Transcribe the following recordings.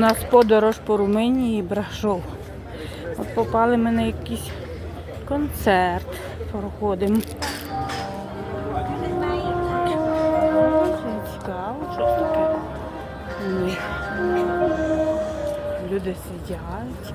У нас подорож по Румунії Брашов. От попали ми на якийсь концерт. Проходимо. Цікаво, щось таке. них. Люди сидять.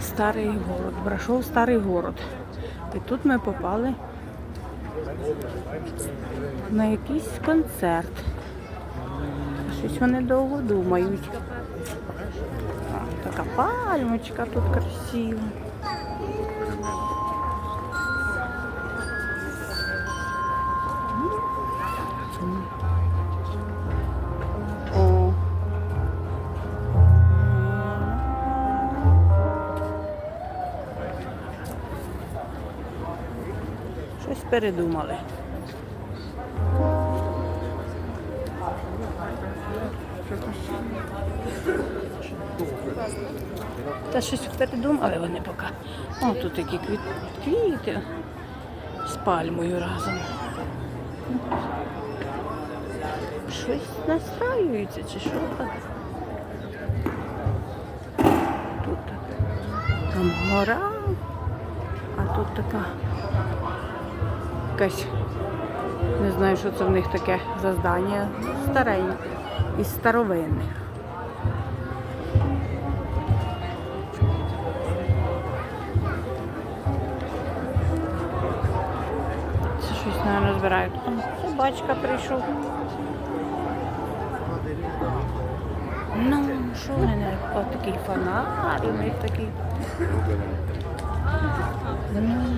Старий город. Брашов старий город. І тут ми попали на якийсь концерт. Щось вони довго думають. Така пальмочка тут красива. Щось передумали. Та щось передумали вони поки. О, тут такі квіт... квіти з пальмою разом. Щось настраюється чи що так. Тут. Там гора, а тут така якась, не знаю, що це в них таке за здання. Стареньке, із старовинних. Це щось, мабуть, збирають. О, Собачка прийшов. Ну, що в мене? От такий фонар, у них такий. Ну,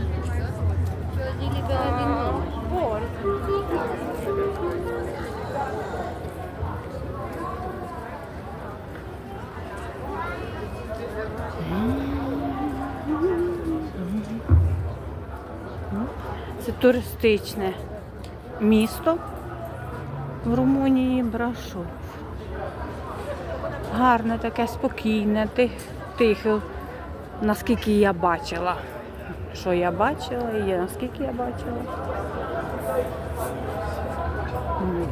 Це туристичне місто в Румунії Брашов. Гарне таке, спокійне, тихе, наскільки я бачила. Що я бачила і наскільки я бачила. М.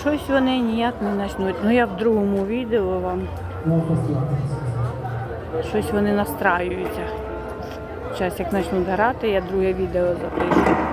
Щось вони ніяк не почнуть. Ну я в другому відео вам щось вони настраюються. Зараз як почнуть грати, я друге відео запишу.